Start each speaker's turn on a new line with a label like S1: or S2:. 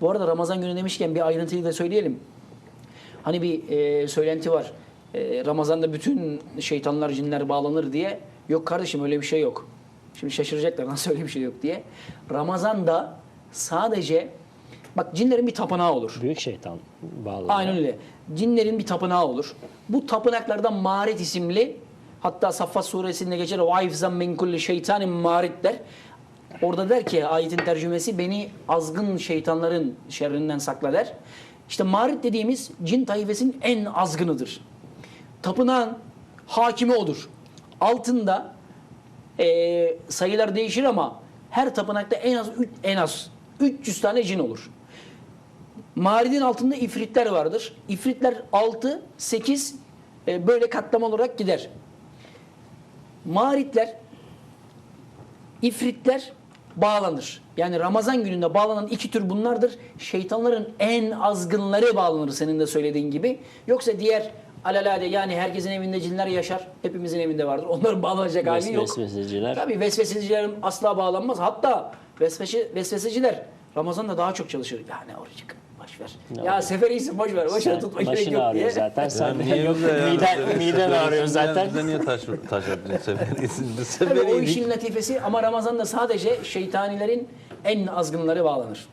S1: Bu arada Ramazan günü demişken bir ayrıntıyı da söyleyelim. Hani bir e, söylenti var. E, Ramazan'da bütün şeytanlar, cinler bağlanır diye. Yok kardeşim öyle bir şey yok. Şimdi şaşıracaklar nasıl öyle bir şey yok diye. Ramazan'da sadece bak cinlerin bir tapınağı olur.
S2: Büyük şeytan bağlı.
S1: Aynen öyle. Cinlerin bir tapınağı olur. Bu tapınaklardan Marit isimli hatta Saffat suresinde geçer o ayfzan min kulli şeytanin marit der. Orada der ki ayetin tercümesi beni azgın şeytanların şerrinden sakla der. İşte marit dediğimiz cin taifesinin en azgınıdır. Tapınağın hakimi odur. Altında eee, sayılar değişir ama her tapınakta en az en az 300 tane cin olur. Maridin altında ifritler vardır. İfritler 6, 8 e, böyle katlama olarak gider. Maritler, ifritler bağlanır. Yani Ramazan gününde bağlanan iki tür bunlardır. Şeytanların en azgınları bağlanır senin de söylediğin gibi. Yoksa diğer alalade yani herkesin evinde cinler yaşar. Hepimizin evinde vardır. Onların bağlanacak hali yok.
S2: Vesveseciler.
S1: Tabii vesvesecilerin asla bağlanmaz. Hatta vesvese, vesveseciler Ramazan'da daha çok çalışır. Ya ne orucuk boş ver.
S2: Ne
S1: ya
S2: olacak?
S1: sefer iyisin boş ver.
S2: Sen
S1: tutma gerek
S2: başın
S1: yok
S2: ağrıyor
S1: diye.
S2: zaten. Sen
S3: niye
S2: yok. Miden, miden ağrıyor zaten.
S3: Bize niye taş, taş attın seferisin? Biz
S1: Tabii o işin latifesi ama Ramazan'da sadece şeytanilerin en azgınları bağlanır.